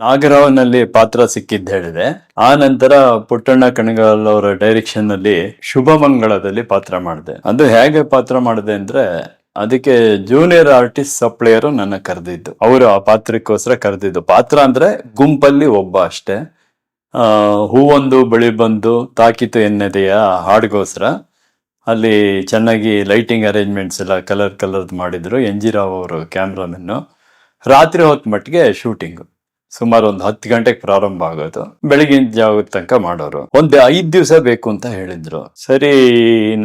ನಾಗರಾವ್ನಲ್ಲಿ ಪಾತ್ರ ಸಿಕ್ಕಿದ್ದು ಹೇಳಿದೆ. ಆ ನಂತರ ಪುಟ್ಟಣ್ಣ ಕಣಗಾಲ್ ಅವರ ಡೈರೆಕ್ಷನ್ನಲ್ಲಿ ಶುಭ ಮಂಗಳದಲ್ಲಿ ಪಾತ್ರ ಮಾಡಿದೆ. ಅದು ಹೇಗೆ ಪಾತ್ರ ಮಾಡಿದೆ ಅಂದ್ರೆ, ಅದಕ್ಕೆ ಜೂನಿಯರ್ ಆರ್ಟಿಸ್ಟ್ ಸಪ್ಲೈಯರ್ ನನ್ನ ಕರೆದಿದ್ದು. ಅವರು ಆ ಪಾತ್ರಕ್ಕೋಸ್ಕರ ಕರೆದಿದ್ದು. ಪಾತ್ರ ಅಂದ್ರೆ ಗುಂಪಲ್ಲಿ ಒಬ್ಬ ಅಷ್ಟೇ. ಹೂವೊಂದು ಬಳಿ ಬಂದು ತಾಕಿತು ಎನ್ನದೆಯ ಹಾಡ್ಗೋಸ್ಕರ ಅಲ್ಲಿ ಚೆನ್ನಾಗಿ ಲೈಟಿಂಗ್ ಅರೇಂಜ್ಮೆಂಟ್ಸ್ ಎಲ್ಲ ಕಲರ್ ಕಲರ್ ಮಾಡಿದ್ರು. ಎನ್ ಜಿ ರಾವ್ ಅವರು ಕ್ಯಾಮ್ರಾಮನ್ನು ರಾತ್ರಿ ಹೊತ್ತು ಮಟ್ಟಿಗೆ ಶೂಟಿಂಗ್ ಸುಮಾರು ಒಂದು ಹತ್ತು ಗಂಟೆಗೆ ಪ್ರಾರಂಭ ಆಗೋದು. ಬೆಳಗಿನ ಜಾವದ ತನಕ ಮಾಡೋರು. ಒಂದು ಐದ್ ದಿವಸ ಬೇಕು ಅಂತ ಹೇಳಿದ್ರು. ಸರಿ,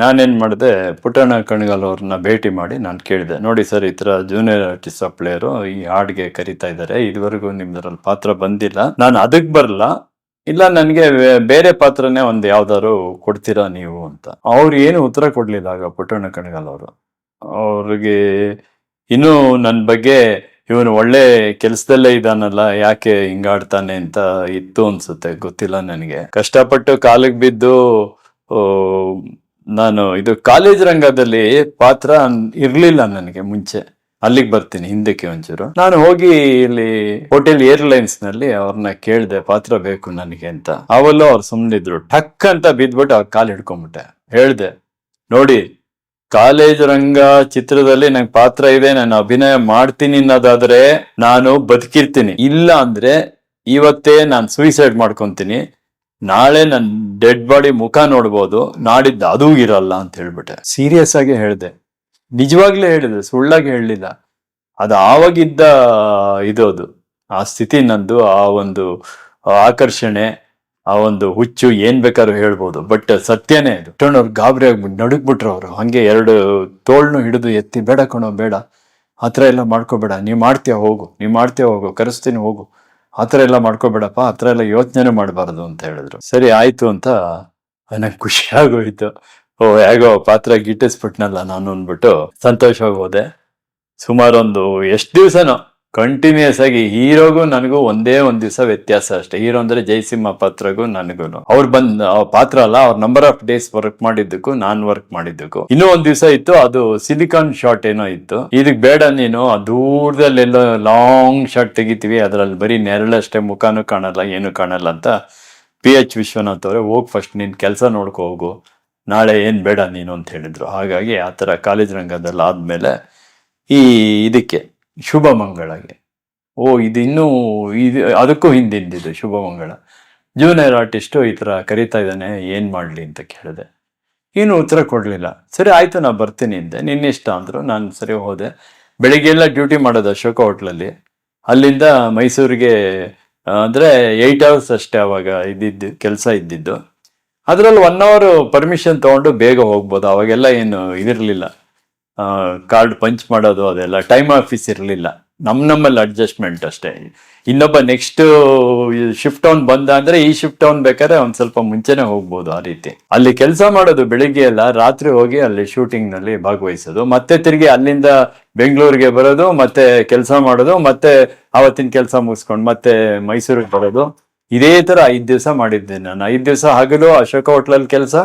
ನಾನೇನ್ ಮಾಡಿದೆ, ಪುಟ್ಟಣ್ಣ ಕಣಗಾಲ್ ಅವ್ರನ್ನ ಭೇಟಿ ಮಾಡಿ ನಾನು ಕೇಳಿದೆ. ನೋಡಿ ಸರ್, ಈ ತರ ಜೂನಿಯರ್ ಆರ್ಟಿಸ್ಟ್ ಪ್ಲೇಯರು ಈ ಹಾಡ್ಗೆ ಕರಿತಾ ಇದ್ದಾರೆ ಇದುವರೆಗೂ ನಿಮ್ದ್ರಲ್ಲಿ ಪಾತ್ರ ಬಂದಿಲ್ಲ. ನಾನು ಅದಕ್ಕೆ ಬರಲ್ಲ ಇಲ್ಲ, ನನಗೆ ಬೇರೆ ಪಾತ್ರನೇ ಒಂದು ಯಾವ್ದಾರು ಕೊಡ್ತೀರಾ ನೀವು ಅಂತ. ಅವ್ರು ಏನು ಉತ್ತರ ಕೊಡ್ಲಿಲ್ಲ ಆಗ ಪುಟ್ಟಣ್ಣ ಕಣಗಾಲ್ ಅವರು. ಅವ್ರಿಗೆ ಇನ್ನೂ ನನ್ನ ಬಗ್ಗೆ ಇವನು ಒಳ್ಳೆ ಕೆಲಸದಲ್ಲೇ ಇದಾನಲ್ಲ, ಯಾಕೆ ಹಿಂಗಾಡ್ತಾನೆ ಅಂತ ಇತ್ತು ಅನ್ಸುತ್ತೆ, ಗೊತ್ತಿಲ್ಲ ನನಗೆ. ಕಷ್ಟಪಟ್ಟು ಕಾಲಿಗೆ ಬಿದ್ದು ನಾನು ಇದು ಕಾಲೇಜ್ ರಂಗದಲ್ಲಿ ಪಾತ್ರ ಇರ್ಲಿಲ್ಲ ನನಗೆ ಮುಂಚೆ. ಅಲ್ಲಿಗೆ ಬರ್ತೀನಿ, ಹಿಂದಕ್ಕೆ ಒಂಚೂರು. ನಾನು ಹೋಗಿ ಇಲ್ಲಿ ಹೋಟೆಲ್ ಏರ್ಲೈನ್ಸ್ನಲ್ಲಿ ಅವ್ರನ್ನ ಕೇಳ್ದೆ, ಪಾತ್ರ ಬೇಕು ನನಗೆ ಅಂತ. ಅವಲ್ಲೂ ಅವ್ರು ಸುಮ್ಮನಿದ್ರು ಟಕ್ ಅಂತ ಬಿದ್ಬಿಟ್ಟು ಅವ್ರ ಕಾಲು ಹಿಡ್ಕೊಂಡ್ಬಿಟ್ಟೆ ಹೇಳ್ದೆ, ನೋಡಿ ಕಾಲೇಜ್ ರಂಗ ಚಿತ್ರದಲ್ಲಿ ನಂಗೆ ಪಾತ್ರ ಇದೆ, ನಾನು ಅಭಿನಯ ಮಾಡ್ತೀನಿ ಅನ್ನೋದಾದ್ರೆ ನಾನು ಬದುಕಿರ್ತೀನಿ. ಇಲ್ಲ ಅಂದ್ರೆ ಇವತ್ತೇ ನಾನು ಸೂಯಿಸೈಡ್ ಮಾಡ್ಕೊಂತೀನಿ. ನಾಳೆ ನನ್ನ ಡೆಡ್ ಬಾಡಿ ಮುಖ ನೋಡ್ಬೋದು. ನಾಡಿದ್ದು ಅದೂ ಇರಲ್ಲ ಅಂತ ಹೇಳ್ಬಿಟ್ಟೆ. ಸೀರಿಯಸ್ ಆಗಿ ಹೇಳಿದೆ. ನಿಜವಾಗ್ಲೇ ಹೇಳಿದೆ, ಸುಳ್ಳಾಗಿ ಹೇಳಲಿಲ್ಲ. ಅದು ಆವಾಗಿದ್ದ ಇದು ಅದು. ಆ ಸ್ಥಿತಿ ನಂದು, ಆ ಒಂದು ಆಕರ್ಷಣೆ ಆ ಒಂದು ಹುಚ್ಚು ಏನ್ ಬೇಕಾದ್ರೂ ಹೇಳ್ಬೋದು ಬಟ್ ಸತ್ಯನೇ ಇದು. ಅವ್ರು ಗಾಬರಿ ಆಗ್ಬಿಟ್ಟು ನಡುಗ್ಬಿಟ್ರು ಅವರು. ಹಂಗೆ ಎರಡು ತೋಳ್ನು ಹಿಡಿದು ಎತ್ತಿ, ಬೇಡ ಕಣೋ, ಬೇಡ. ಆ ಥರ ಎಲ್ಲ ಮಾಡ್ಕೋಬೇಡ. ನೀವು ಮಾಡ್ತೀಯ, ಹೋಗು. ನೀವು ಮಾಡ್ತೀಯ, ಹೋಗು. ಕರೆಸ್ತೀನಿ, ಹೋಗು. ಆ ಥರ ಎಲ್ಲ ಮಾಡ್ಕೋಬೇಡಪ್ಪ. ಆ ಥರ ಎಲ್ಲ ಯೋಚನೆ ಮಾಡಬಾರ್ದು, ಅಂತ ಹೇಳಿದ್ರು. ಸರಿ, ಆಯ್ತು ಅಂತ ನಂಗೆ ಖುಷಿ ಆಗೋಯ್ತು. ಓ, ಹೇಗೋ ಪಾತ್ರ ಗಿಟ್ಟಿಸ್ಬಿಟ್ನಲ್ಲ ನಾನು ಅಂದ್ಬಿಟ್ಟು ಸಂತೋಷವಾಗಿ ಹೋದೆ. ಸುಮಾರು ಒಂದು ಎಷ್ಟು ದಿವಸನೋ. ಕಂಟಿನ್ಯೂಸ್ ಆಗಿ ಹೀರೋಗೂ ನನಗೂ ಒಂದೇ ಒಂದ್ ದಿವಸ ವ್ಯತ್ಯಾಸ ಅಷ್ಟೇ. ಹೀರೋ ಅಂದ್ರೆ ಜಯಸಿಂಹ ಪಾತ್ರಗೂ ನನಗೂ ಅವ್ರು ಬಂದ್ ಪಾತ್ರ ಅಲ್ಲ, ಅವ್ರ ನಂಬರ್ ಆಫ್ ಡೇಸ್ ವರ್ಕ್ ಮಾಡಿದ್ದಕ್ಕೂ ನಾನ್ ವರ್ಕ್ ಮಾಡಿದ್ದಕ್ಕೂ. ಇನ್ನೂ ಒಂದ್ ದಿವಸ ಇತ್ತು, ಅದು ಸಿಲಿಕಾನ್ ಶಾಟ್ ಏನೋ ಇತ್ತು. ಇದಕ್ ಬೇಡ ನೀನು, ಆ ದೂರದಲ್ಲೆಲ್ಲೋ ಲಾಂಗ್ ಶಾಟ್ ತೆಗಿತೀವಿ, ಅದ್ರಲ್ಲಿ ಬರೀ ನೆರಳಷ್ಟೇ ಮುಖಾನು ಕಾಣಲ್ಲ, ಏನು ಕಾಣಲ್ಲ ಅಂತ ಪಿ ಎಚ್ ವಿಶ್ವನಾಥ್ ಅವರೇ, ಹೋಗ್ ಫಸ್ಟ್ ನಿನ್ ಕೆಲಸ ನೋಡ್ಕೊ ಹೋಗು. ನಾಳೆ ಏನ್ ಬೇಡ ನೀನು ಅಂತ ಹೇಳಿದ್ರು. ಹಾಗಾಗಿ ಆ ತರ ಕಾಲೇಜ್ ರಂಗದಲ್ಲಿ ಆದ್ಮೇಲೆ ಈ ಇದಕ್ಕೆ ಶುಭ ಮಂಗಳಗೆ ಓ ಇದು ಇನ್ನೂ ಇದು, ಅದಕ್ಕೂ ಹಿಂದಿಂದಿದ್ದು ಶುಭ ಮಂಗಳ ಜೂನಿಯರ್ ಆರ್ಟಿಸ್ಟು ಈ ಥರ ಕರಿತಾ ಇದ್ದಾನೆ, ಏನು ಮಾಡಲಿ ಅಂತ ಕೇಳಿದೆ. ಏನು ಉತ್ತರ ಕೊಡಲಿಲ್ಲ. ಸರಿ, ಆಯಿತು ನಾನು ಬರ್ತೀನಿ ಅಂದೆ. ನಿನ್ನಿಷ್ಟ ಅಂದರು, ನಾನು ಸರಿ ಹೋದೆ. ಬೆಳಿಗ್ಗೆ ಎಲ್ಲ ಡ್ಯೂಟಿ ಮಾಡೋದು ಅಶೋಕ ಹೋಟ್ಲಲ್ಲಿ. ಅಲ್ಲಿಂದ ಮೈಸೂರಿಗೆ, ಅಂದರೆ ಏಯ್ಟ್ ಅವರ್ಸ್ ಅಷ್ಟೇ ಅವಾಗ ಇದ್ದಿದ್ದು, ಕೆಲಸ ಇದ್ದಿದ್ದು. ಅದರಲ್ಲಿ ಒನ್ ಅವರ್ ಪರ್ಮಿಷನ್ ತೊಗೊಂಡು ಬೇಗ ಹೋಗ್ಬೋದು. ಅವಾಗೆಲ್ಲ ಏನು ಇದಿರಲಿಲ್ಲ. ಕಾರ್ಡ್ ಪಂಚ್ ಮಾಡೋದು, ಅದೆಲ್ಲ ಟೈಮ್ ಆಫೀಸ್ ಇರಲಿಲ್ಲ. ನಮ್ಮ ನಮ್ಮಲ್ಲಿ ಅಡ್ಜಸ್ಟ್ಮೆಂಟ್ ಅಷ್ಟೇ. ಇನ್ನೊಬ್ಬ ನೆಕ್ಸ್ಟ್ ಶಿಫ್ಟ್ ಅವ್ನ್ ಬಂದ ಅಂದ್ರೆ ಈ ಶಿಫ್ಟ್ ಅವ್ನ್ ಬೇಕಾದ್ರೆ ಒಂದ್ ಸ್ವಲ್ಪ ಮುಂಚೆನೆ ಹೋಗ್ಬೋದು ಆ ರೀತಿ. ಅಲ್ಲಿ ಕೆಲಸ ಮಾಡೋದು ಬೆಳಿಗ್ಗೆ ಎಲ್ಲ ರಾತ್ರಿ ಹೋಗಿ ಅಲ್ಲಿ ಶೂಟಿಂಗ್ನಲ್ಲಿ ಭಾಗವಹಿಸೋದು, ಮತ್ತೆ ತಿರುಗಿ ಅಲ್ಲಿಂದ ಬೆಂಗಳೂರಿಗೆ ಬರೋದು, ಮತ್ತೆ ಕೆಲಸ ಮಾಡೋದು, ಮತ್ತೆ ಅವತ್ತಿನ ಕೆಲಸ ಮುಗಿಸ್ಕೊಂಡು ಮತ್ತೆ ಮೈಸೂರಿಗೆ ಬರೋದು. ಇದೇ ತರ ಐದ್ ದಿವಸ ಮಾಡಿದ್ದೆ ನಾನು. ಐದ್ ದಿವಸ ಹಗಲು, ಅಶೋಕ ಹೋಟ್ಲಲ್ಲಿ ಕೆಲಸ,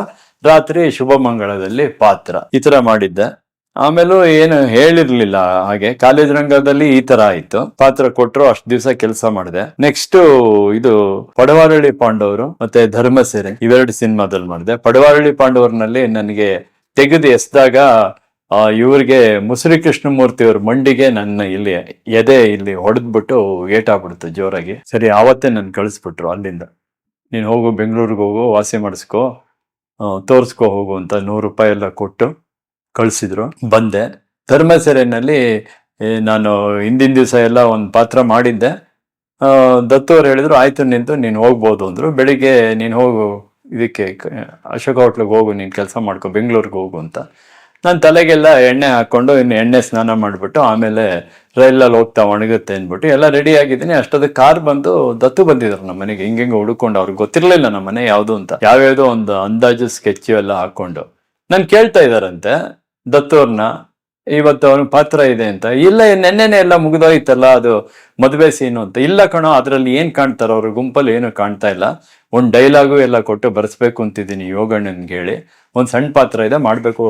ರಾತ್ರಿ ಶುಭ ಮಂಗಳದಲ್ಲಿ ಪಾತ್ರ. ಈ ತರ ಮಾಡಿದ್ದೆ. ಆಮೇಲೂ ಏನು ಹೇಳಿರ್ಲಿಲ್ಲ ಹಾಗೆ. ಕಾಲೇಜ್ ರಂಗದಲ್ಲಿ ಈ ತರ ಆಯ್ತು ಪಾತ್ರ ಕೊಟ್ರು, ಅಷ್ಟ್ ದಿವಸ ಕೆಲಸ ಮಾಡಿದೆ. ನೆಕ್ಸ್ಟ್ ಇದು ಪಡವಾರಳ್ಳಿ ಪಾಂಡವರು ಮತ್ತೆ ಧರ್ಮಸೆರೆ ಇವೆರಡು ಸಿನಿಮಾದಲ್ಲಿ ಮಾಡಿದೆ. ಪಡವಾರಳ್ಳಿ ಪಾಂಡವರ್ನಲ್ಲಿ ನನಗೆ ತೆಗೆದು ಎಸ್ದಾಗ ಇವ್ರಿಗೆ ಮುಸುರಿ ಕೃಷ್ಣಮೂರ್ತಿ ಅವ್ರ ಮಂಡಿಗೆ ನನ್ನ ಇಲ್ಲಿ ಎದೆ ಇಲ್ಲಿ ಹೊಡೆದ್ಬಿಟ್ಟು ಏಟಾಗ್ಬಿಡ್ತು ಜೋರಾಗಿ. ಸರಿ, ಆವತ್ತೇ ನನ್ ಕಳಿಸ್ಬಿಟ್ರು ಅಲ್ಲಿಂದ. ನೀನು ಹೋಗು, ಬೆಂಗಳೂರಿಗೆ ಹೋಗು, ವಾಸಿ ಮಾಡಿಸ್ಕೋ ತೋರ್ಸ್ಕೊ ಹೋಗು ಅಂತ ನೂರು ರೂಪಾಯಿ ಎಲ್ಲ ಕೊಟ್ಟು ಕಳಿಸಿದ್ರು, ಬಂದೆ. ಧರ್ಮಸೆರೆನಲ್ಲಿ ನಾನು ಹಿಂದಿನ ದಿವಸ ಎಲ್ಲ ಒಂದು ಪಾತ್ರ ಮಾಡಿದ್ದೆ. ದತ್ತು ಅವ್ರು ಹೇಳಿದ್ರು, ಆಯ್ತು, ನಿಂತು ನೀನು ಹೋಗ್ಬೋದು ಅಂದ್ರು. ಬೆಳಿಗ್ಗೆ ನೀನು ಹೋಗು, ಇದಕ್ಕೆ ಅಶೋಕ ಹೋಟ್ಲಿಗೆ ಹೋಗು, ನೀನು ಕೆಲಸ ಮಾಡ್ಕೊ, ಬೆಂಗಳೂರಿಗೆ ಹೋಗು ಅಂತ. ನಾನು ತಲೆಗೆಲ್ಲ ಎಣ್ಣೆ ಹಾಕೊಂಡು ಇನ್ನು ಎಣ್ಣೆ ಸ್ನಾನ ಮಾಡಿಬಿಟ್ಟು ಆಮೇಲೆ ರೈಲಲ್ಲಿ ಹೋಗ್ತಾ ಒಣಗುತ್ತೆ ಅಂದ್ಬಿಟ್ಟು ಎಲ್ಲ ರೆಡಿ ಆಗಿದ್ದೀನಿ. ಅಷ್ಟೊತ್ತಿಗೆ ಕಾರ್ ಬಂದು ದತ್ತು ಬಂದಿದ್ರು ನಮ್ಮ ಮನೆಗೆ. ಹಿಂಗೆ ಹುಡುಕೊಂಡು ಅವ್ರಿಗೆ ಗೊತ್ತಿರಲಿಲ್ಲ ನಮ್ಮ ಮನೆ ಯಾವುದು ಅಂತ. ಯಾವ್ಯಾವುದೋ ಒಂದು ಅಂದಾಜು ಸ್ಕೆಚ್ ಎಲ್ಲ ಹಾಕೊಂಡು ನಾನು ಕೇಳ್ತಾ ಇದಾರಂತೆ ದತ್ತು ಅವ್ರನ್ನ ಇವತ್ತು ಅವನ ಪಾತ್ರ ಇದೆ ಅಂತ. ಇಲ್ಲ, ನೆನ್ನೆನೆ ಎಲ್ಲ ಮುಗಿದೋಯ್ತಲ್ಲ, ಅದು ಮದುವೆ ಸೀನು ಅಂತ. ಇಲ್ಲ ಕಣೋ, ಅದ್ರಲ್ಲಿ ಏನ್ ಕಾಣ್ತಾರ, ಅವ್ರ ಗುಂಪಲ್ಲಿ ಏನು ಕಾಣ್ತಾ ಇಲ್ಲ. ಒಂದ್ ಡೈಲಾಗು ಎಲ್ಲ ಕೊಟ್ಟು ಬರ್ಸ್ಬೇಕು ಅಂತಿದ್ದೀನಿ ಯೋಗಣ್ಣನ್ಗೆ ಹೇಳಿ. ಒಂದ್ ಸಣ್ಣ ಪಾತ್ರ ಇದೆ, ಮಾಡ್ಬೇಕು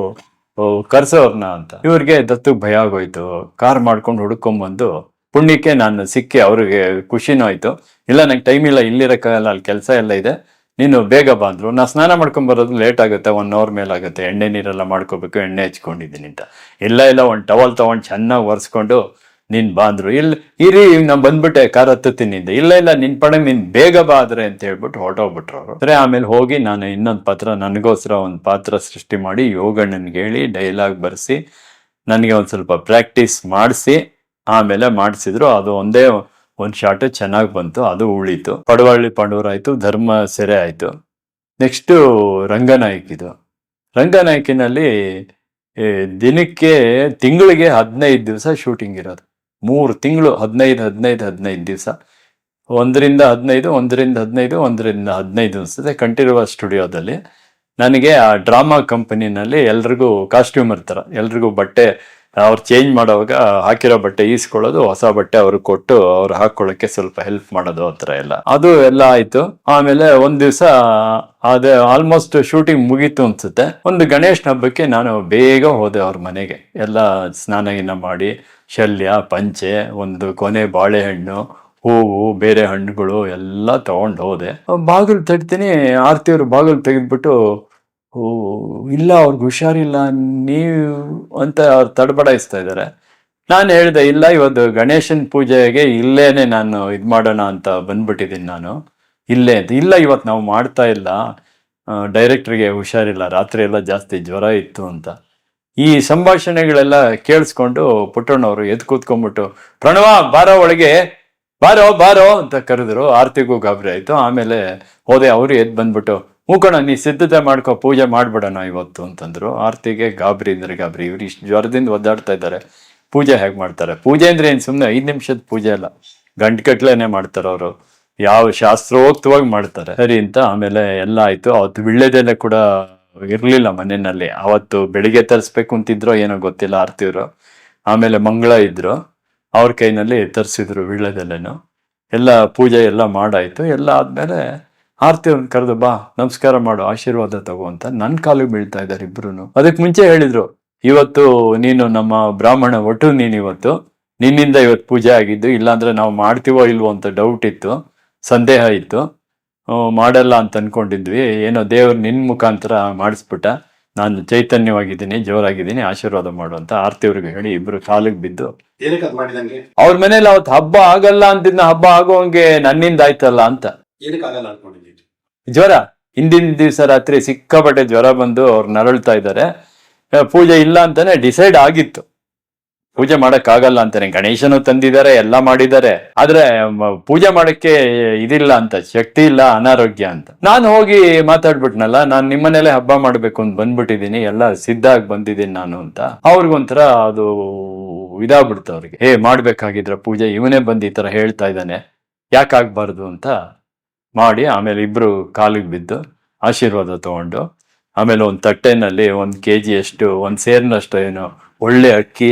ಕರ್ಸೋರ್ನ ಅಂತ. ಇವ್ರಿಗೆ ದತ್ತು ಭಯ ಆಗೋಯ್ತು. ಕಾರ್ ಮಾಡ್ಕೊಂಡು ಹುಡ್ಕೊಂಬಂದು ಪುಣ್ಯಕ್ಕೆ ನಾನು ಸಿಕ್ಕಿ ಅವ್ರಿಗೆ ಖುಷಿನೂ ಆಯ್ತು. ಇಲ್ಲ, ನಂಗೆ ಟೈಮ್ ಇಲ್ಲ ಇಲ್ಲಿರಕ್ಕಾಗಲ್ಲ ಅಲ್ಲಿ ಕೆಲಸ ಎಲ್ಲ ಇದೆ. ನೀನು ಬೇಗ ಬಂದ್ರು, ನಾ ಸ್ನಾನ ಮಾಡ್ಕೊಂಡ್ ಬರೋದು ಲೇಟ್ ಆಗುತ್ತೆ ಒನ್ ಅವರ್ ಮೇಲಾಗುತ್ತೆ ಎಣ್ಣೆ ನೀರೆಲ್ಲ ಮಾಡ್ಕೋಬೇಕು, ಎಣ್ಣೆ ಹಚ್ಕೊಂಡಿದ್ದೀನಿ ಅಂತ. ಇಲ್ಲ ಇಲ್ಲ, ಒಂದು ಟವಲ್ ತಗೊಂಡು ಚೆನ್ನಾಗಿ ಒರೆಸ್ಕೊಂಡು ನೀನು ಬಾಂದ್ರು. ಇಲ್ಲಿ ಇರಿ, ನಾ ಬಂದ್ಬಿಟ್ಟೆ, ಕಾರ್ ಹತ್ತುತ್ತೀನಿ ಇಲ್ಲ ಇಲ್ಲ, ನಿನ್ ಪಡೆ ನೀನು ಬೇಗ ಬಾದ್ರೆ ಅಂತ ಹೇಳ್ಬಿಟ್ಟು ಹೊರಟೋಗ್ಬಿಟ್ರು ಅವರು. ಸರಿ, ಆಮೇಲೆ ಹೋಗಿ ನಾನು ಇನ್ನೊಂದು ಪಾತ್ರ, ನನಗೋಸ್ಕರ ಒಂದು ಪಾತ್ರ ಸೃಷ್ಟಿ ಮಾಡಿ ಯೋಗಣ್ಣನ್ಗೆ ಹೇಳಿ ಡೈಲಾಗ್ ಬರೆಸಿ, ನನಗೆ ಒಂದು ಸ್ವಲ್ಪ ಪ್ರಾಕ್ಟೀಸ್ ಮಾಡಿಸಿ, ಆಮೇಲೆ ಮಾಡಿಸಿದ್ರು. ಅದು ಒಂದೇ ಒಂದು ಶಾಟ್ ಚೆನ್ನಾಗಿ ಬಂತು, ಅದು ಉಳಿತು. ಪಡವಳ್ಳಿ ಪಾಂಡೂರ್ ಆಯ್ತು ಧರ್ಮ ಸೆರೆ ಆಯಿತು. ನೆಕ್ಸ್ಟು ರಂಗನಾಯಕಿದು ರಂಗನಾಯಕಿನಲ್ಲಿ ದಿನಕ್ಕೆ, ತಿಂಗಳಿಗೆ ಹದಿನೈದು ದಿವಸ ಶೂಟಿಂಗ್ ಇರೋದು. ಮೂರು ತಿಂಗಳು, ಹದಿನೈದು ಹದಿನೈದು ಹದಿನೈದು ದಿವಸ. ಒಂದರಿಂದ ಹದಿನೈದು ಒಂದರಿಂದ ಹದಿನೈದು ಒಂದರಿಂದ ಹದಿನೈದು ಅನಿಸ್ತದೆ ಕಂಠೀರವ ಸ್ಟುಡಿಯೋದಲ್ಲಿ. ನನಗೆ ಆ ಡ್ರಾಮಾ ಕಂಪನಿನಲ್ಲಿ ಎಲ್ರಿಗೂ ಕಾಸ್ಟ್ಯೂಮ್ ಇರ್ತಾರೆ ಎಲ್ರಿಗೂ ಬಟ್ಟೆ ಅವ್ರು ಚೇಂಜ್ ಮಾಡೋವಾಗ ಹಾಕಿರೋ ಬಟ್ಟೆ ಈಸ್ಕೊಳ್ಳೋದು, ಹೊಸ ಬಟ್ಟೆ ಅವ್ರಿಗೆ ಕೊಟ್ಟು ಅವ್ರು ಹಾಕೊಳ್ಳೋಕೆ ಸ್ವಲ್ಪ ಹೆಲ್ಪ್ ಮಾಡೋದು ಆ ಥರ ಎಲ್ಲ. ಅದು ಎಲ್ಲ ಆಯ್ತು. ಆಮೇಲೆ ಒಂದ್ ದಿವಸ, ಅದೇ ಆಲ್ಮೋಸ್ಟ್ ಶೂಟಿಂಗ್ ಮುಗೀತು ಅನ್ಸುತ್ತೆ. ಒಂದು ಗಣೇಶನ ಹಬ್ಬಕ್ಕೆ ನಾನು ಬೇಗ ಹೋದೆ ಅವ್ರ ಮನೆಗೆ. ಎಲ್ಲ ಸ್ನಾನ ಗಿನ ಮಾಡಿ, ಶಲ್ಯ, ಪಂಚೆ, ಒಂದು ಕೊನೆ ಬಾಳೆಹಣ್ಣು, ಹೂವು, ಬೇರೆ ಹಣ್ಣುಗಳು ಎಲ್ಲ ತಗೊಂಡು ಹೋದೆ. ಬಾಗಿಲು ತಡ್ತೀನಿ ಆರ್ತಿಯವರು ಬಾಗಿಲು ತೆಗೆದ್ಬಿಟ್ಟು ಓ, ಇಲ್ಲ, ಅವ್ರಿಗೆ ಹುಷಾರಿಲ್ಲ, ನೀವು ಅಂತ ಅವ್ರು ತಡಬಡಾಯಿಸ್ತಾ ಇದ್ದಾರೆ ನಾನು ಹೇಳಿದೆ, ಇಲ್ಲ, ಇವತ್ತು ಗಣೇಶನ್ ಪೂಜೆಗೆ ಇಲ್ಲೇನೆ ನಾನು ಇದು ಮಾಡೋಣ ಅಂತ ಬಂದ್ಬಿಟ್ಟಿದ್ದೀನಿ ನಾನು. ಇಲ್ಲೇ ಅಂತ ಇಲ್ಲ ಇವತ್ತು ನಾವು ಮಾಡ್ತಾ ಇಲ್ಲ. ಡೈರೆಕ್ಟ್ರಿಗೆ ಹುಷಾರಿಲ್ಲ, ರಾತ್ರಿ ಎಲ್ಲ ಜಾಸ್ತಿ ಜ್ವರ ಇತ್ತು ಅಂತ. ಈ ಸಂಭಾಷಣೆಗಳೆಲ್ಲ ಕೇಳಿಸ್ಕೊಂಡು ಪುಟ್ಟಣ್ಣವರು ಎದ್ದು ಕೂತ್ಕೊಂಡ್ಬಿಟ್ಟು, ಪ್ರಣವ, ಬಾರೋ ಒಳಗೆ, ಬಾರೋ ಬಾರೋ ಅಂತ ಕರೆದ್ರು. ಆರ್ತಿಗೂ ಗಾಬರಿ ಆಯಿತು. ಆಮೇಲೆ ಹೋದೆ, ಅವರು ಎದ್ದು ಬಂದ್ಬಿಟ್ಟು ಮೂಕಣ ನೀ ಸಿದ್ಧತೆ ಮಾಡ್ಕೊ, ಪೂಜೆ ಮಾಡ್ಬಿಡೋಣ ಇವತ್ತು ಅಂತಂದ್ರು. ಆರ್ತಿಗೆ ಗಾಬರಿ ಅಂದ್ರೆ ಗಾಬರಿ. ಇವ್ರು ಇಷ್ಟು ಜ್ವರದಿಂದ ಒದ್ದಾಡ್ತಾ ಇದ್ದಾರೆ ಪೂಜೆ ಹೇಗೆ ಮಾಡ್ತಾರೆ? ಪೂಜೆ ಅಂದ್ರೆ ಏನು ಸುಮ್ಮನೆ ಐದು ನಿಮಿಷದ ಪೂಜೆ ಅಲ್ಲ. ಗಂಟುಗಟ್ಲೆನೆ ಮಾಡ್ತಾರೆ ಅವರು. ಯಾವ ಶಾಸ್ತ್ರೋಕ್ತವಾಗಿ ಮಾಡ್ತಾರೆ. ಸರಿ ಅಂತ ಆಮೇಲೆ ಎಲ್ಲ ಆಯ್ತು. ಅವತ್ತು ವಿಳ್ಳೆದೆಲೆ ಕೂಡ ಇರ್ಲಿಲ್ಲ ಮನೆಯಲ್ಲಿ. ಅವತ್ತು ಬೆಳಿಗ್ಗೆ ತರಿಸ್ಬೇಕು ಅಂತಿದ್ರೋ ಏನೋ ಗೊತ್ತಿಲ್ಲ ಆರ್ತಿಯವರು. ಆಮೇಲೆ ಮಂಗಳ ಇದ್ರು. ಅವ್ರ ಕೈನಲ್ಲಿ ತರಿಸಿದ್ರು ವಿಳ್ಳೆದೆಲೆನು ಎಲ್ಲ ಪೂಜೆ ಎಲ್ಲ ಮಾಡಾಯ್ತು. ಎಲ್ಲ ಆದ್ಮೇಲೆ ಆರ್ತಿ ಅವ್ರನ್ನ ಕರೆದು ಬಾ ನಮಸ್ಕಾರ ಮಾಡು ಆಶೀರ್ವಾದ ತಗೋ ಅಂತ ನನ್ನ ಕಾಲಿಗೆ ಬೀಳ್ತಾ ಇದ್ದಾರೆ ಇಬ್ರು ಅದಕ್ಕೆ ಮುಂಚೆ ಹೇಳಿದ್ರು ಇವತ್ತು ನೀನು ನಮ್ಮ ಬ್ರಾಹ್ಮಣ ಒಟ್ಟು ನೀನು ಇವತ್ತು. ನಿನ್ನಿಂದ ಇವತ್ತು ಪೂಜೆ ಆಗಿದ್ದು ಇಲ್ಲಾಂದ್ರೆ ನಾವು ಮಾಡ್ತೀವೋ ಇಲ್ವೋ ಅಂತ ಡೌಟ್ ಇತ್ತು ಸಂದೇಹ ಇತ್ತು. ಮಾಡಲ್ಲ ಅಂತ ಅನ್ಕೊಂಡಿದ್ವಿ. ಏನೋ ದೇವ್ರು ನಿನ್ ಮುಖಾಂತರ ಮಾಡಿಸ್ಬಿಟ್ಟ. ನಾನು ಚೈತನ್ಯವಾಗಿದ್ದೀನಿ ಜೋರಾಗಿದ್ದೀನಿ ಆಶೀರ್ವಾದ ಮಾಡು ಅಂತ ಆರ್ತಿ ಅವ್ರಿಗೆ ಹೇಳಿ ಇಬ್ರು ಕಾಲಿಗೆ ಬಿದ್ದು. ಅವ್ರ ಮನೇಲಿ ಅವತ್ತು ಹಬ್ಬ ಆಗಲ್ಲ ಅಂತಿದ್ನ ಹಬ್ಬ ಆಗೋಂಗೆ ನನ್ನಿಂದ ಆಯ್ತಲ್ಲ ಅಂತ. ಏನಕ್ಕೆ ಆಗಲ್ಲ ಅನ್ಕೊಂಡಿದ್ದೀನಿ ಜ್ವರ. ಹಿಂದಿನ ದಿವಸ ರಾತ್ರಿ ಸಿಕ್ಕಾಪಟ್ಟೆ ಜ್ವರ ಬಂದು ಅವ್ರು ನರಳ್ತಾ ಇದ್ದಾರೆ. ಪೂಜೆ ಇಲ್ಲ ಅಂತಾನೆ ಡಿಸೈಡ್ ಆಗಿತ್ತು. ಪೂಜೆ ಮಾಡಕ್ ಆಗಲ್ಲ ಅಂತಾನೆ. ಗಣೇಶನು ತಂದಿದ್ದಾರೆ, ಎಲ್ಲ ಮಾಡಿದ್ದಾರೆ. ಆದ್ರೆ ಪೂಜೆ ಮಾಡಕ್ಕೆ ಇದಿಲ್ಲ ಅಂತ, ಶಕ್ತಿ ಇಲ್ಲ, ಅನಾರೋಗ್ಯ ಅಂತ. ನಾನು ಹೋಗಿ ಮಾತಾಡ್ಬಿಟ್ನಲ್ಲ, ನಾನು ನಿಮ್ಮನೇಲೆ ಹಬ್ಬ ಮಾಡ್ಬೇಕು ಅಂತ ಬಂದ್ಬಿಟ್ಟಿದೀನಿ ಎಲ್ಲ ಸಿದ್ಧ ಆಗಿ ಬಂದಿದ್ದೀನಿ ನಾನು ಅಂತ. ಅವ್ರಿಗೊಂಥರ ಅದು ಇದಾಗ್ಬಿಡ್ತು ಅವ್ರಿಗೆ. ಹೇ, ಮಾಡ್ಬೇಕಾಗಿದ್ರ ಪೂಜೆ, ಇವನೇ ಬಂದು ಈ ತರ ಹೇಳ್ತಾ ಇದ್ದಾನೆ. ಯಾಕಾಗ್ಬಾರ್ದು ಅಂತ ಮಾಡಿ ಆಮೇಲೆ ಇಬ್ರು ಕಾಲಿಗೆ ಬಿದ್ದು ಆಶೀರ್ವಾದ ತಗೊಂಡು ಆಮೇಲೆ ಒಂದು ತಟ್ಟೆನಲ್ಲಿ ಒಂದು ಕೆ ಜಿಯಷ್ಟು ಒಂದು ಸೇರಿನಷ್ಟು ಏನು ಒಳ್ಳೆ ಅಕ್ಕಿ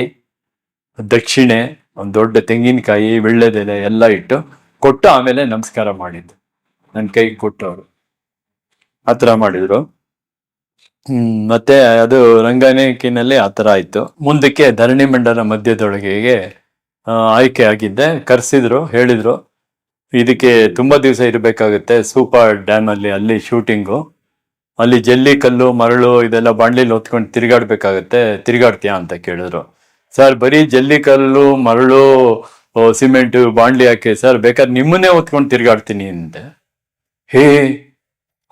ದಕ್ಷಿಣೆ ಒಂದು ದೊಡ್ಡ ತೆಂಗಿನಕಾಯಿ ವಿಳ್ಳೆದೆಲೆ ಎಲ್ಲ ಇಟ್ಟು ಕೊಟ್ಟು ಆಮೇಲೆ ನಮಸ್ಕಾರ ಮಾಡಿದ್ದು. ನನ್ನ ಕೈಗೆ ಕೊಟ್ಟವರು. ಆ ಥರ ಮಾಡಿದ್ರು. ಮತ್ತೆ ಅದು ರಂಗನೇಕಿನಲ್ಲಿ ಆ ಥರ ಆಯಿತು. ಮುಂದಕ್ಕೆ ಧರಣಿ ಮಂಡಲ ಮಧ್ಯದೊಳಗೆಗೆ ಆ, ಆಯ್ಕೆ ಆಗಿದ್ದೆ. ಕರೆಸಿದ್ರು ಹೇಳಿದ್ರು. ಇದಕ್ಕೆ ತುಂಬಾ ದಿವಸ ಇರಬೇಕಾಗುತ್ತೆ. ಸೂಪರ್ ಡ್ಯಾಮ್ ಅಲ್ಲಿ ಅಲ್ಲಿ ಶೂಟಿಂಗು ಅಲ್ಲಿ ಜಲ್ಲಿ, ಕಲ್ಲು, ಮರಳು ಇದೆಲ್ಲ ಬಾಂಡ್ಲಿಲಿ ಹೊತ್ಕೊಂಡು ತಿರ್ಗಾಡ್ಬೇಕಾಗತ್ತೆ. ತಿರುಗಾಡ್ತೀಯಾ ಅಂತ ಕೇಳಿದ್ರು. ಸರ್, ಬರೀ ಜಲ್ಲಿ, ಕಲ್ಲು, ಮರಳು ಸಿಮೆಂಟ್, ಬಾಂಡ್ಲಿ ಹಾಕಿ, ಸರ್, ಬೇಕಾದ್ರೆ ನಿಮ್ಮನ್ನೇ ಹೊತ್ಕೊಂಡು ತಿರುಗಾಡ್ತೀನಿ ಅಂತೆ ಹೇ,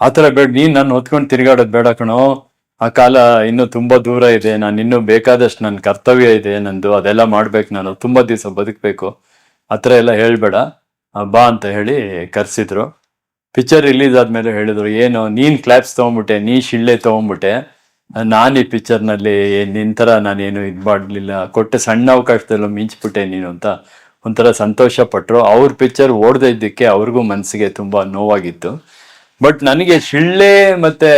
ಆ ಥರ ಬೇಡ, ನೀನು ನಾನು ಹೊತ್ಕೊಂಡು ತಿರುಗಾಡೋದು ಬೇಡ ಕಣೋ. ಆ ಕಾಲ ಇನ್ನೂ ತುಂಬಾ ದೂರ ಇದೆ. ನಾನು ಇನ್ನೂ ಬೇಕಾದಷ್ಟು ನನ್ನ ಕರ್ತವ್ಯ ಇದೆ ನಂದು. ಅದೆಲ್ಲ ಮಾಡ್ಬೇಕು ನಾನು. ತುಂಬಾ ದಿವಸ ಬದುಕಬೇಕು. ಆ ಥರ ಎಲ್ಲ ಹೇಳ್ಬೇಡ. ಬಾ ಅಂತ ಹೇಳಿ ಕರೆಸಿದ್ರು. ಪಿಕ್ಚರ್ ರಿಲೀಸ್ ಆದಮೇಲೆ ಹೇಳಿದ್ರು ಏನು ನೀನು ಕ್ಲಾಪ್ಸ್ ತೊಗೊಂಬಿಟ್ಟೆ ನೀ ಶಿಳ್ಳೆ ತೊಗೊಂಬಿಟ್ಟೆ. ನಾನು ಈ ಪಿಕ್ಚರ್ನಲ್ಲಿ ನಿನ್ನ ಥರ ನಾನೇನು ಇದು ಮಾಡಲಿಲ್ಲ. ಕೊಟ್ಟ ಸಣ್ಣ ಅವಕಾಶದಲ್ಲೂ ಮಿಂಚ್ಬಿಟ್ಟೆ ನೀನು ಅಂತ ಒಂಥರ ಸಂತೋಷ ಪಟ್ಟರು ಅವ್ರ ಪಿಕ್ಚರ್ ಓಡದೇ ಇದ್ದಕ್ಕೆ ಅವ್ರಿಗೂ ಮನಸ್ಸಿಗೆ ತುಂಬ ನೋವಾಗಿತ್ತು. ಬಟ್ ನನಗೆ ಶಿಳ್ಳೆ ಮತ್ತೆ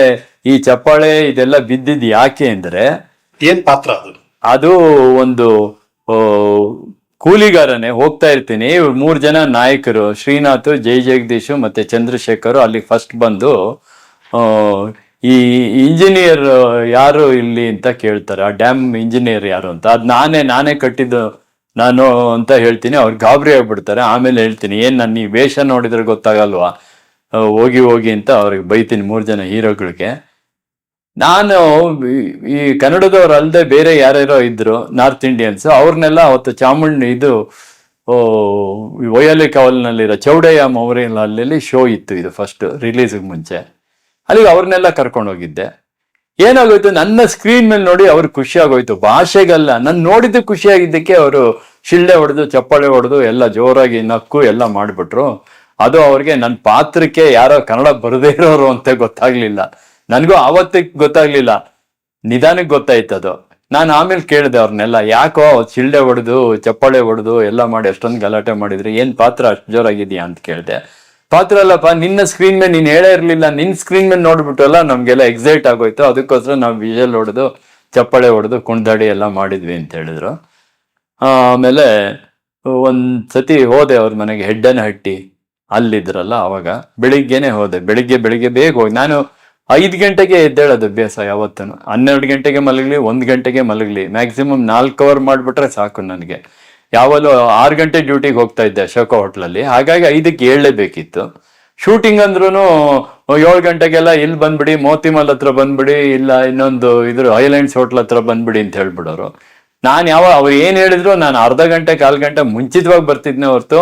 ಈ ಚಪ್ಪಾಳೆ ಇದೆಲ್ಲ ಬಿದ್ದಿದ್ದು ಯಾಕೆ ಅಂದರೆ ಏನು ಪಾತ್ರ ಅದು? ಅದು ಒಂದು ಕೂಲಿಗಾರನೇ ಹೋಗ್ತಾ ಇರ್ತೀನಿ. ಮೂರ್ ಜನ ನಾಯಕರು, ಶ್ರೀನಾಥ್, ಜೈ ಜಗದೀಶ್ ಮತ್ತೆ ಚಂದ್ರಶೇಖರ್ ಅಲ್ಲಿ ಫಸ್ಟ್ ಬಂದು ಈ ಇಂಜಿನಿಯರ್ ಯಾರು ಇಲ್ಲಿ ಅಂತ ಕೇಳ್ತಾರೆ. ಆ ಡ್ಯಾಮ್ ಇಂಜಿನಿಯರ್ ಯಾರು ಅಂತ. ಅದ್ ನಾನೇ ನಾನೇ ಕಟ್ಟಿದ್ದು ನಾನು ಅಂತ ಹೇಳ್ತೀನಿ. ಅವ್ರು ಗಾಬರಿ ಆಗ್ಬಿಡ್ತಾರೆ. ಆಮೇಲೆ ಹೇಳ್ತೀನಿ, ಏನ್ ನಾನು ಈ ವೇಷ ನೋಡಿದ್ರೆ ಗೊತ್ತಾಗಲ್ವಾ? ಹೋಗಿ ಹೋಗಿ ಅಂತ ಅವ್ರಿಗೆ ಬೈತೀನಿ ಮೂರು ಜನ ಹೀರೋಗಳಿಗೆ. ನಾನು ಈ- ಕನ್ನಡದವ್ರು ಅಲ್ಲದೆ ಬೇರೆ ಯಾರ್ಯಾರೋ ಇದ್ರು, ನಾರ್ತ್ ಇಂಡಿಯನ್ಸ್, ಅವ್ರನ್ನೆಲ್ಲ ಅವತ್ತು ಚಾಮುಂಡಿ ಇದು ಒಯ್ಯಲೆ ಕಾವಲ್ನಲ್ಲಿರೋ ಚೌಡಯ್ಯ ಮೌರ್ಯಲ್ಲಿ ಶೋ ಇತ್ತು ಇದು ಫಸ್ಟ್ ರಿಲೀಸ್ಗೆ ಮುಂಚೆ. ಅಲ್ಲಿಗೆ ಅವ್ರನ್ನೆಲ್ಲ ಕರ್ಕೊಂಡು ಹೋಗಿದ್ದೆ ಏನಾಗೋಯ್ತು, ನನ್ನ ಸ್ಕ್ರೀನ್ ಮೇಲೆ ನೋಡಿ ಅವ್ರಿಗೆ ಖುಷಿ ಆಗೋಯ್ತು ಭಾಷೆಗಲ್ಲ, ನಾನು ನೋಡಿದ್ದು ಖುಷಿಯಾಗಿದ್ದಕ್ಕೆ ಅವರು ಶಿಳ್ಳೆ ಹೊಡೆದು, ಚಪ್ಪಾಳೆ ಹೊಡೆದು, ಎಲ್ಲ ಜೋರಾಗಿ ನಕ್ಕು ಎಲ್ಲ ಮಾಡಿಬಿಟ್ರು. ಅದು ಅವ್ರಿಗೆ ನನ್ನ ಪಾತ್ರಕ್ಕೆ ಯಾರೋ ಕನ್ನಡ ಬರದೇ ಇರೋರು ಅಂತ ಗೊತ್ತಾಗ್ಲಿಲ್ಲ. ನನಗೂ ಆವತ್ತಿಗೆ ಗೊತ್ತಾಗ್ಲಿಲ್ಲ. ನಿಧಾನಕ್ಕೆ ಗೊತ್ತಾಯ್ತು ಅದು. ನಾನು ಆಮೇಲೆ ಕೇಳಿದೆ ಅವ್ರನ್ನೆಲ್ಲ ಯಾಕೋ ಚಿಲ್ಡೆ ಹೊಡೆದು, ಚಪ್ಪಾಳೆ ಹೊಡೆದು ಎಲ್ಲ ಮಾಡಿ ಅಷ್ಟೊಂದು ಗಲಾಟೆ ಮಾಡಿದ್ರಿ, ಏನ್ ಪಾತ್ರ ಅಷ್ಟು ಜೋರಾಗಿದ್ಯಾ? ಅಂತ ಕೇಳಿದೆ. ಪಾತ್ರ ಅಲ್ಲಪ್ಪ, ನಿನ್ನ ಸ್ಕ್ರೀನ್ ಮೇಲೆ ನೀನ್ ಹೇಳೇ ಇರ್ಲಿಲ್ಲ, ನಿನ್ ಸ್ಕ್ರೀನ್ ಮೇಲೆ ನೋಡ್ಬಿಟ್ಟಲ್ಲ, ನಮ್ಗೆಲ್ಲ ಎಕ್ಸೈಟ್ ಆಗೋಯ್ತು. ಅದಕ್ಕೋಸ್ಕರ ನಾವು ವಿಜಲ್ ಹೊಡೆದು, ಚಪ್ಪಾಳೆ ಹೊಡೆದು, ಕುಣ್ದಾಡಿ ಎಲ್ಲ ಮಾಡಿದ್ವಿ ಅಂತ ಹೇಳಿದ್ರು. ಆಮೇಲೆ ಒಂದ್ ಸತಿ ಹೋದೆ ಅವ್ರ ಮನೆಗೆ, ಹೆಡ್ಡನ ಹಟ್ಟಿ. ಅಲ್ಲಿದ್ರಲ್ಲ ಅವಾಗ. ಬೆಳಿಗ್ಗೆನೆ ಹೋದೆ. ಬೆಳಿಗ್ಗೆ ಬೆಳಿಗ್ಗೆ ಬೇಗ ಹೋಗಿ, ನಾನು ಐದು ಗಂಟೆಗೆ ಎದ್ದೇಳೋದು ಅಭ್ಯಾಸ ಯಾವತ್ತೂ ಹನ್ನೆರಡು ಗಂಟೆಗೆ ಮಲಗಲಿ, ಒಂದು ಗಂಟೆಗೆ ಮಲಗಲಿ. ಮ್ಯಾಕ್ಸಿಮಮ್ ನಾಲ್ಕು ಅವರ್ ಮಾಡಿಬಿಟ್ರೆ ಸಾಕು ನನಗೆ. ಯಾವಲ್ಲೂ ಆರು ಗಂಟೆ ಡ್ಯೂಟಿಗೆ ಹೋಗ್ತಾ ಇದ್ದೆ ಅಶೋಕ ಹೋಟ್ಲಲ್ಲಿ ಹಾಗಾಗಿ ಐದಕ್ಕೆ ಏಳಲೇಬೇಕಿತ್ತು ಶೂಟಿಂಗ್ ಅಂದ್ರೂ ಏಳು ಗಂಟೆಗೆಲ್ಲ ಇಲ್ಲಿ ಬಂದ್ಬಿಡಿ, ಮೋತಿಮಲ್ ಹತ್ರ ಬಂದ್ಬಿಡಿ, ಇಲ್ಲ ಇನ್ನೊಂದು ಇದ್ರ ಐಲ್ಯಾಂಡ್ಸ್ ಹೋಟ್ಲ್ ಹತ್ರ ಬಂದ್ಬಿಡಿ ಅಂತ ಹೇಳ್ಬಿಡೋರು. ನಾನು ಯಾವ, ಅವ್ರು ಏನು ಹೇಳಿದ್ರು, ನಾನು ಅರ್ಧ ಗಂಟೆ, ಕಾಲು ಗಂಟೆ ಮುಂಚಿತವಾಗಿ ಬರ್ತಿದ್ನೆ ಹೊರತು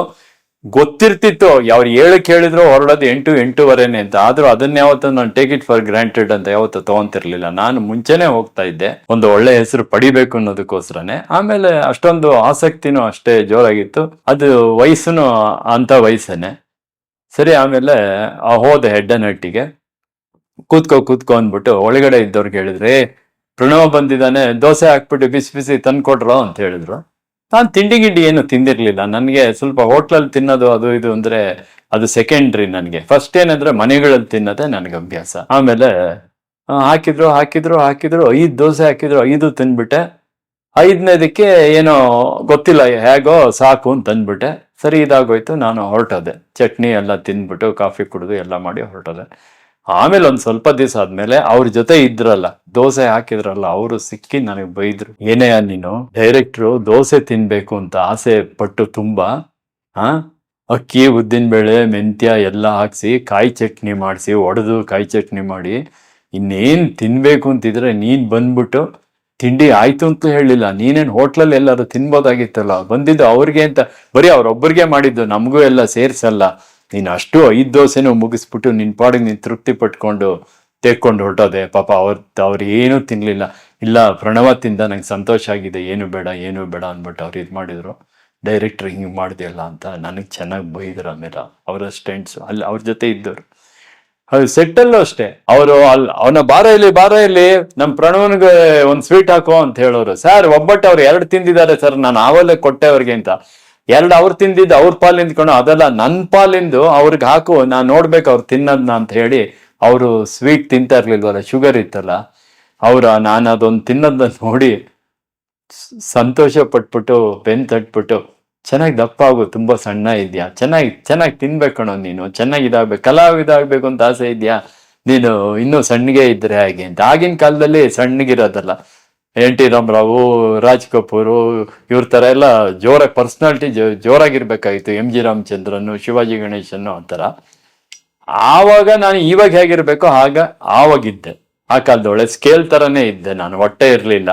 ಗೊತ್ತಿರ್ತಿತ್ತು. ಅವ್ರು ಏಳಕ್ಕೆ ಹೇಳಿದ್ರು ಹೊರಡೋದು ಎಂಟು ಎಂಟೂವರೆನೆ ಅಂತ. ಆದ್ರೂ ಅದನ್ನ ಯಾವತ್ತೂ ನಾನು ಟೇಕ್ ಇಟ್ ಫಾರ್ ಗ್ರಾಂಟೆಡ್ ಅಂತ ಯಾವತ್ತೂ ತಗೊಂತಿರ್ಲಿಲ್ಲ. ನಾನು ಮುಂಚೆನೆ ಹೋಗ್ತಾ ಇದ್ದೆ. ಒಂದು ಒಳ್ಳೆ ಹೆಸರು ಪಡಿಬೇಕು ಅನ್ನೋದಕ್ಕೋಸ್ಕರನೇ. ಆಮೇಲೆ ಅಷ್ಟೊಂದು ಆಸಕ್ತಿನೂ ಅಷ್ಟೇ ಜೋರಾಗಿತ್ತು. ಅದು ವಯಸ್ಸುನು ಅಂತ ವಯಸ್ಸೇನೆ. ಸರಿ ಆಮೇಲೆ ಆ ಹೋದೆ ಹೆಡ್ಡನಹಟ್ಟಿಗೆ ಕೂತ್ಕೋ ಕೂತ್ಕೋ ಅಂದ್ಬಿಟ್ಟು ಒಳಗಡೆ ಇದ್ದವ್ರಿಗೆ ಹೇಳಿದ್ರೆ "ಏ, ಪ್ರಣವ ಬಂದಿದ್ದಾನೆ ದೋಸೆ ಹಾಕ್ಬಿಟ್ಟು ಬಿಸಿ ಬಿಸಿ ತಂದ್ಕೊಡ್ರೋ? ಅಂತ ಹೇಳಿದ್ರು. ನಾನು ತಿಂಡಿ ಗಿಂಡಿ ಏನು ತಿಂದಿರ್ಲಿಲ್ಲ. ನನಗೆ ಸ್ವಲ್ಪ ಹೋಟ್ಲಲ್ಲಿ ತಿನ್ನೋದು ಅದು ಇದು ಅಂದ್ರೆ ಅದು ಸೆಕೆಂಡ್ರಿ ನನಗೆ. ಫಸ್ಟ್ ಏನಂದ್ರೆ ಮನೆಗಳಲ್ಲಿ ತಿನ್ನೋದೇ ನನಗೆ ಅಭ್ಯಾಸ. ಆಮೇಲೆ ಹಾಕಿದ್ರು ಹಾಕಿದ್ರು ಹಾಕಿದ್ರು, ಐದು ದೋಸೆ ಹಾಕಿದ್ರು, ಐದು ತಿನ್ಬಿಟ್ಟೆ. ಐದನೇದಕ್ಕೆ ಏನೋ ಗೊತ್ತಿಲ್ಲ, ಹೇಗೋ ಸಾಕು ಅಂತ ಅಂದ್ಬಿಟ್ಟೆ. ಸರಿ, ಇದಾಗೋಯ್ತು, ನಾನು ಹೊರಟೋದೆ. ಚಟ್ನಿ ಎಲ್ಲ ತಿಂದ್ಬಿಟ್ಟು ಕಾಫಿ ಕುಡಿದು ಎಲ್ಲ ಮಾಡಿ ಹೊರಟೋದೆ. ಆಮೇಲೆ ಒಂದ್ ಸ್ವಲ್ಪ ದಿವಸ ಆದ್ಮೇಲೆ ಅವ್ರ ಜೊತೆ ಇದ್ರಲ್ಲ, ದೋಸೆ ಹಾಕಿದ್ರಲ್ಲ, ಅವರು ಸಿಕ್ಕಿ ನನಗೆ ಬೈದ್ರು. ಏನೇ ನೀನು, ಡೈರೆಕ್ಟ್ರು ದೋಸೆ ತಿನ್ಬೇಕು ಅಂತ ಆಸೆ ಪಟ್ಟು ತುಂಬಾ, ಹಾ? ಅಕ್ಕಿ, ಉದ್ದಿನ ಬೇಳೆ, ಮೆಂತ್ಯ ಎಲ್ಲ ಹಾಕ್ಸಿ, ಕಾಯಿ ಚಟ್ನಿ ಮಾಡಿಸಿ, ಒಡೆದು ಕಾಯಿ ಚಟ್ನಿ ಮಾಡಿ, ಇನ್ನೇನ್ ತಿನ್ಬೇಕು ಅಂತಿದ್ರೆ ನೀನ್ ಬಂದ್ಬಿಟ್ಟು ತಿಂಡಿ ಆಯ್ತು ಅಂತ ಹೇಳಿಲ್ಲ. ನೀನೇನ್ ಹೋಟ್ಲಲ್ಲಿ ಎಲ್ಲಾರು ತಿನ್ಬೋದಾಗಿತ್ತಲ್ಲ? ಬಂದಿದ್ದು ಅವ್ರಿಗೆ ಅಂತ, ಬರೀ ಅವ್ರೊಬ್ಬರಿಗೆ ಮಾಡಿದ್ದು, ನಮಗೂ ಎಲ್ಲ ಸೇರ್ಸಲ್ಲ. ನೀನ್ ಅಷ್ಟು ಐದು ದೋಸೆನೂ ಮುಗಿಸ್ಬಿಟ್ಟು ನಿನ್ ಪಾಡಿಗೆ ನೀನು ತೃಪ್ತಿ ಪಟ್ಕೊಂಡು ತೆಕ್ಕೊಂಡು ಹೊರಟೋದೆ. ಪಾಪ ಅವ್ರ, ಅವ್ರು ಏನೂ ತಿನ್ಲಿಲ್ಲ. ಇಲ್ಲ, ಪ್ರಣವ ತಿಂದ ನಂಗೆ ಸಂತೋಷ ಆಗಿದೆ. ಏನು ಬೇಡ ಏನು ಬೇಡ ಅಂದ್ಬಿಟ್ಟು ಅವ್ರು ಇದು ಮಾಡಿದ್ರು. ಡೈರೆಕ್ಟ್ರ್ ಹಿಂಗೆ ಮಾಡಿದೆಯಲ್ಲ ಅಂತ ನನಗೆ ಚೆನ್ನಾಗಿ ಬೈದ್ರು ಆಮೇಲೆ ಅವರ ಸ್ಟೆಂಟ್ಸು ಅಲ್ಲಿ ಅವ್ರ ಜೊತೆ ಇದ್ದವರು ಅದು ಸೆಟ್ಟಲ್ಲೂ ಅಷ್ಟೇ. ಅವರು ಅಲ್ಲಿ ಅವನ ಬಾರ ಇಲ್ಲಿ ಬಾರ ಇಲ್ಲಿ ನಮ್ಮ ಪ್ರಣವನಿಗೆ ಒಂದು ಸ್ವೀಟ್ ಹಾಕೋ ಅಂತ ಹೇಳೋರು. ಸರ್ ಒಬ್ಬಟ್ಟು ಅವ್ರು ಎರಡು ತಿಂದಿದ್ದಾರೆ ಸರ್. ನಾನು ಆವಲ್ಲೇ ಕೊಟ್ಟೆ ಅವ್ರಿಗೆ ಅಂತ. ಎರಡು ಅವ್ರು ತಿಂದಿದ್ದು ಅವ್ರ ಪಾಲಿಂದ ಕಣೋ ಅದಲ್ಲ ನನ್ನ ಪಾಲಿಂದು ಅವ್ರಿಗೆ ಹಾಕು, ನಾನು ನೋಡ್ಬೇಕು ಅವ್ರು ತಿನ್ನೋದ್ನ ಅಂತ ಹೇಳಿ ಅವರು ಸ್ವೀಟ್ ತಿಂತಾ ಇರ್ಲಿಲ್ವಲ್ಲ ಶುಗರ್ ಇತ್ತಲ್ಲ, ಅವ್ರ ನಾನು ಅದೊಂದು ತಿನ್ನೋದನ್ನ ನೋಡಿ ಸಂತೋಷ ಪಟ್ಬಿಟ್ಟು, ಬೆನ್ ತಟ್ಬಿಟ್ಟು, ಚೆನ್ನಾಗಿ ದಪ್ಪ ಆಗು, ತುಂಬಾ ಸಣ್ಣ ಇದೆಯಾ, ಚೆನ್ನಾಗಿ ಚೆನ್ನಾಗಿ ತಿನ್ಬೇಕು ಕಣೋ ನೀನು, ಚೆನ್ನಾಗಿ ಇದಾಗ್ಬೇಕು ಕಲಾವಿದ ಆಗ್ಬೇಕು ಅಂತ ಆಸೆ ಇದೆಯಾ, ನೀನು ಇನ್ನೂ ಸಣ್ಣಗೆ ಇದ್ರೆ ಹಾಗೆ ಅಂತ. ಆಗಿನ ಕಾಲದಲ್ಲಿ ಸಣ್ಣಗಿರೋದಲ್ಲ. ಎನ್ ಟಿ ರಾಮರಾವು, ರಾಜ್ ಕಪೂರ್, ಇವ್ರ ತರ ಎಲ್ಲ ಜೋರಾಗಿ ಪರ್ಸನಾಲಿಟಿ ಜೋರಾಗಿರ್ಬೇಕಾಗಿತ್ತು. ಎಂ ಜಿ ರಾಮಚಂದ್ರನ್, ಶಿವಾಜಿ ಗಣೇಶನು ಆ ಥರ. ಆವಾಗ ನಾನು ಇವಾಗ ಹೇಗಿರ್ಬೇಕೋ ಆಗ ಆವಾಗಿದ್ದೆ. ಆ ಕಾಲದೊಳೆ ಸ್ಕೇಲ್ ತರನೇ ಇದ್ದೆ ನಾನು. ಹೊಟ್ಟೆ ಇರಲಿಲ್ಲ.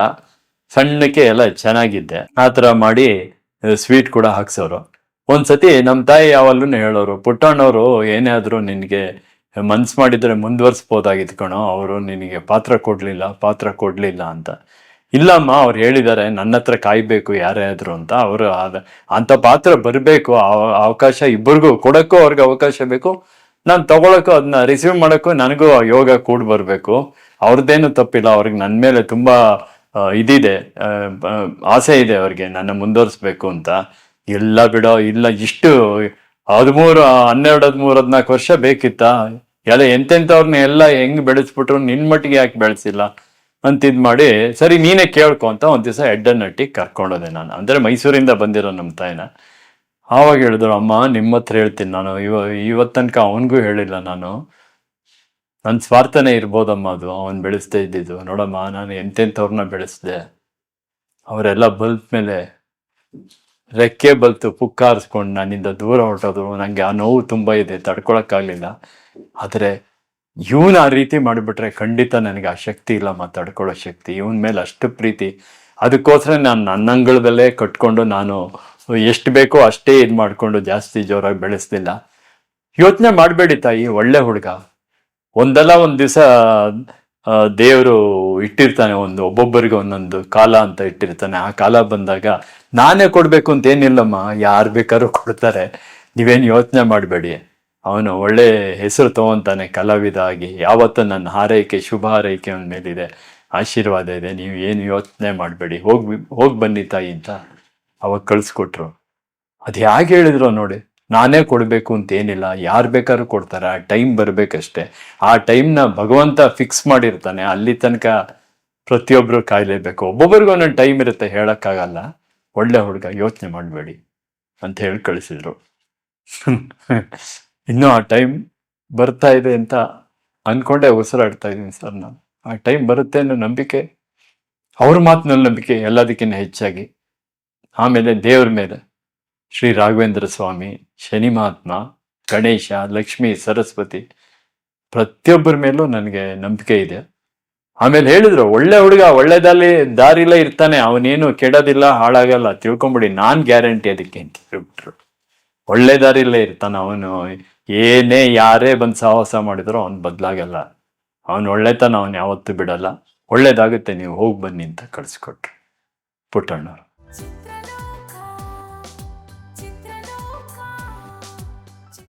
ಸಣ್ಣಕ್ಕೆ ಎಲ್ಲ ಚೆನ್ನಾಗಿದ್ದೆ. ಆ ಥರ ಮಾಡಿ ಸ್ವೀಟ್ ಕೂಡ ಹಾಕ್ಸೋರು. ಒಂದ್ಸತಿ ನಮ್ಮ ತಾಯಿ ಯಾವಲ್ಲೂ ಹೇಳೋರು, ಪುಟ್ಟಣ್ಣವರು, ಏನೇ ಆದರೂ ನಿನಗೆ ಮನ್ಸ್ ಮಾಡಿದ್ರೆ ಮುಂದುವರಿಸ್ಬೋದಾಗಿತ್ತು ಕಣೋ. ಅವರು ನಿನಗೆ ಪಾತ್ರ ಕೊಡಲಿಲ್ಲ ಪಾತ್ರ ಕೊಡಲಿಲ್ಲ ಅಂತ. ಇಲ್ಲಮ್ಮ, ಅವ್ರು ಹೇಳಿದ್ದಾರೆ, ನನ್ನ ಹತ್ರ ಕಾಯ್ಬೇಕು ಯಾರೇ ಆದ್ರು ಅಂತ. ಅವರು ಅಂತ ಪಾತ್ರ ಬರಬೇಕು ಅವಕಾಶ ಇಬ್ಬರಿಗೂ ಕೊಡಕ್ಕೂ ಅವ್ರಿಗೆ ಅವಕಾಶ ಬೇಕು. ನಾನು ತಗೊಳಕ್ಕೂ ಅದನ್ನ ರಿಸೀವ್ ಮಾಡಕ್ಕೂ ನನಗೂ ಯೋಗ ಕೂಡ್ ಬರಬೇಕು. ಅವ್ರದ್ದೇನು ತಪ್ಪಿಲ್ಲ, ಅವ್ರಿಗೆ ನನ್ನ ಮೇಲೆ ತುಂಬಾ ಇದಿದೆ ಆಸೆ ಇದೆ ಅವ್ರಿಗೆ, ನನ್ನ ಮುಂದುವರಿಸ್ಬೇಕು ಅಂತ. ಎಲ್ಲ ಬಿಡೋ, ಇಲ್ಲ, ಇಷ್ಟು ಹದಿಮೂರು, ಹನ್ನೆರಡು, ಹದಿಮೂರು, ಹದಿನಾಲ್ಕು ವರ್ಷ ಬೇಕಿತ್ತ? ಎಲ್ಲ ಎಂತೆಂಥವ್ರನ್ನ ಎಲ್ಲ ಹೆಂಗ್ ಬೆಳೆಸ್ಬಿಟ್ರು, ನಿನ್ ಮಟ್ಟಿಗೆ ಯಾಕೆ ಬೆಳೆಸಿಲ್ಲ? ಅಂತ ಇದ್ ಮಾಡಿ, ಸರಿ, ನೀನೇ ಕೇಳ್ಕೊ ಅಂತ ಒಂದು ದಿವಸ ಹೆಡ್ಡನ್ನಟ್ಟಿ ಕರ್ಕೊಂಡೋದೆ ನಾನು. ಅಂದ್ರೆ ಮೈಸೂರಿಂದ ಬಂದಿರೋ ನಮ್ಮ ತಾಯಿನ. ಆವಾಗ ಹೇಳಿದ್ರು, ಅಮ್ಮ ನಿಮ್ಮ ಹತ್ರ ಹೇಳ್ತೀನಿ ನಾನು. ಇವ ಇವತ್ತು ತನಕ ಅವನಿಗೂ ಹೇಳಿಲ್ಲ ನಾನು. ನನ್ನ ಸ್ವಾರ್ಥನೇ ಇರ್ಬೋದಮ್ಮ ಅದು. ಅವನು ಬೆಳೆಸ್ತಾ ಇದ್ದಿದ್ದು. ನೋಡಮ್ಮ, ನಾನು ಎಂತೆಂಥವ್ರನ್ನ ಬೆಳೆಸ್ದೆ. ಅವರೆಲ್ಲ ಬಲ್ಬ್ ಮೇಲೆ ರೆಕ್ಕೆ ಬಲ್ತು ಪುಕ್ಕಾರಿಸ್ಕೊಂಡು ನನ್ನಿಂದ ದೂರ ಹೊರಟೋದು ನನಗೆ ಆ ನೋವು ತುಂಬ ಇದೆ, ತಡ್ಕೊಳಕ್ಕಾಗಲಿಲ್ಲ. ಆದರೆ ಇವನು ಆ ರೀತಿ ಮಾಡಿಬಿಟ್ರೆ ಖಂಡಿತ ನನಗೆ ಆ ಶಕ್ತಿ ಇಲ್ಲ, ಮಾತಾಡ್ಕೊಳ್ಳೋ ಶಕ್ತಿ. ಇವನ ಮೇಲೆ ಅಷ್ಟು ಪ್ರೀತಿ. ಅದಕ್ಕೋಸ್ಕರ ನಾನು ನನ್ನ ಅಂಗಳದಲ್ಲೇ ಕಟ್ಕೊಂಡು ನಾನು ಎಷ್ಟು ಬೇಕೋ ಅಷ್ಟೇ ಇದು ಮಾಡಿಕೊಂಡು ಜಾಸ್ತಿ ಜೋರಾಗಿ ಬೆಳೆಸ್ಲಿಲ್ಲ ಯೋಚನೆ ಮಾಡಬೇಡಿ ತಾಯಿ, ಒಳ್ಳೆ ಹುಡುಗ. ಒಂದಲ್ಲ ಒಂದು ದಿವಸ ದೇವರು ಇಟ್ಟಿರ್ತಾನೆ ಒಂದು, ಒಬ್ಬೊಬ್ಬರಿಗೆ ಒಂದೊಂದು ಕಾಲ ಅಂತ ಇಟ್ಟಿರ್ತಾನೆ. ಆ ಕಾಲ ಬಂದಾಗ ನಾನೇ ಕೊಡಬೇಕು ಅಂತ ಏನಿಲ್ಲಮ್ಮ, ಯಾರು ಬೇಕಾದ್ರೂ ಕೊಡ್ತಾರೆ. ನೀವೇನು ಯೋಚನೆ ಮಾಡಬೇಡಿ. ಅವನು ಒಳ್ಳೆ ಹೆಸರು ತಗೊಂತಾನೆ ಕಲಾವಿದ ಆಗಿ ಯಾವತ್ತೂ ನನ್ನ ಹಾರೈಕೆ, ಶುಭ ಹಾರೈಕೆ ಅವನ ಮೇಲಿದೆ. ಆಶೀರ್ವಾದ ಇದೆ. ನೀವು ಏನು ಯೋಚನೆ ಮಾಡಬೇಡಿ. ಹೋಗಿ ಹೋಗಿ ಬನ್ನಿ ತಾಯಿ ಅಂತ ಅವಾಗ ಕಳಿಸ್ಕೊಟ್ರು. ಅದು ಹೇಗೆ ಹೇಳಿದ್ರು ನೋಡಿ, ನಾನೇ ಕೊಡಬೇಕು ಅಂತ ಏನಿಲ್ಲ. ಯಾರು ಬೇಕಾದ್ರೂ ಕೊಡ್ತಾರೆ. ಆ ಟೈಮ್ ಬರಬೇಕಷ್ಟೆ. ಆ ಟೈಮ್ನ ಭಗವಂತ ಫಿಕ್ಸ್ ಮಾಡಿರ್ತಾನೆ. ಅಲ್ಲಿ ತನಕ ಪ್ರತಿಯೊಬ್ಬರು ಕಾಯಲೇಬೇಕು. ಒಬ್ಬೊಬ್ಬರಿಗೂ ಒಂದೊಂದು ಟೈಮ್ ಇರುತ್ತೆ. ಹೇಳೋಕ್ಕಾಗಲ್ಲ. ಒಳ್ಳೆ ಹುಡುಗ. ಯೋಚನೆ ಮಾಡಬೇಡಿ ಅಂತ ಹೇಳಿ ಕಳಿಸಿದ್ರು. ಇನ್ನೂ ಆ ಟೈಮ್ ಬರ್ತಾ ಇದೆ ಅಂತ ಅನ್ಕೊಂಡೆ ಉಸಿರಾಡ್ತಾ ಇದ್ದೀನಿ ಸರ್ ನಾನು. ಆ ಟೈಮ್ ಬರುತ್ತೆ ಅನ್ನೋ ನಂಬಿಕೆ, ಅವ್ರ ಮಾತಿನಲ್ಲಿ ನಂಬಿಕೆ ಎಲ್ಲದಕ್ಕಿಂತ ಹೆಚ್ಚಾಗಿ. ಆಮೇಲೆ ದೇವ್ರ ಮೇಲೆ. ಶ್ರೀ ರಾಘವೇಂದ್ರ ಸ್ವಾಮಿ, ಶನಿ ಮಹಾತ್ಮ, ಗಣೇಶ, ಲಕ್ಷ್ಮಿ, ಸರಸ್ವತಿ, ಪ್ರತಿಯೊಬ್ಬರ ಮೇಲೂ ನನಗೆ ನಂಬಿಕೆ ಇದೆ. ಆಮೇಲೆ ಹೇಳಿದ್ರು, ಒಳ್ಳೆ ಹುಡುಗ ಒಳ್ಳೆ ದಾರಿಲ್ಲ ದಾರಿಲೇ ಇರ್ತಾನೆ, ಅವನೇನು ಕೆಡೋದಿಲ್ಲ, ಹಾಳಾಗಲ್ಲ, ತಿಳ್ಕೊಂಬಿಡಿ, ನಾನ್ ಗ್ಯಾರಂಟಿ ಅದಕ್ಕೆ ಅಂತ ಹೇಳ್ಬಿಟ್ರು. ಒಳ್ಳೆ ದಾರಿಲೇ ಇರ್ತಾನೆ ಅವನು. ಏನೇ ಯಾರೇ ಬಂದು ಸಾಹಸ ಮಾಡಿದ್ರು ಅವನು ಬದಲಾಗಲ್ಲ. ಅವನು ಒಳ್ಳೆತನ ಅವನು ಯಾವತ್ತೂ ಬಿಡಲ್ಲ. ಒಳ್ಳೇದಾಗುತ್ತೆ, ನೀವು ಹೋಗಿ ಬನ್ನಿ ಅಂತ ಕಳಿಸ್ಕೊಟ್ರು ಪುಟ್ಟಣ್ಣವ್ರು.